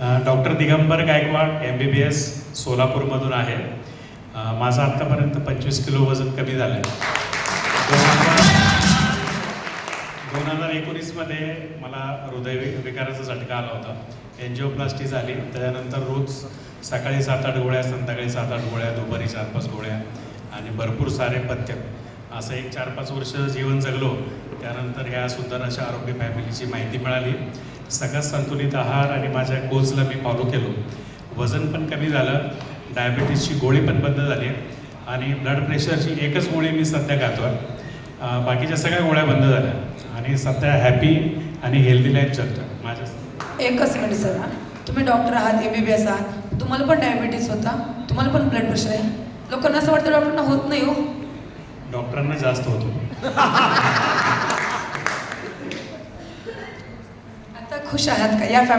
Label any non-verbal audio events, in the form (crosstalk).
Doctor Digambar Gaikwad M B B S सोलापूरमधून आहे. माझं आत्तापर्यंत पंचवीस किलो वजन कमी झालं आहे दोन हजार दोन हजार एकोणीसमध्ये मला हृदय विकाराचा झटका आला होता. एनजिओप्लास्टी झाली. त्याच्यानंतर रोज सकाळी सात आठ गोळ्या संध्याकाळी सात आठ गोळ्या दुपारी चार पाच गोळ्या आणि भरपूर सारे पथ्य. असं एक चार पाच वर्ष जीवन जगलो. त्यानंतर ह्या सुंदर अशा आरोग्य फॅमिलीची माहिती मिळाली. सगळ्यात संतुलित आहार आणि माझ्या कोचला मी फॉलो केलो. वजन पण कमी झालं डायबिटीसची गोळी पण बंद झाली आणि ब्लड प्रेशरची एकच गोळी मी सध्या खातो आहे बाकीच्या सगळ्या गोळ्या बंद झाल्या आणि सध्या हॅपी आणि हेल्दी लाईफ जगतो माझ्या एकच मिनिट सर. तुम्ही डॉक्टर आहात एम बी बी एस आहात. तुम्हाला पण डायबिटीस होता तुम्हाला पण ब्लड प्रेशर आहे. लोकांना असं वाटतं डॉक्टरना होत नाही हो. डॉक्टरांना जास्त होतो. (laughs) आता खुश आहात का? या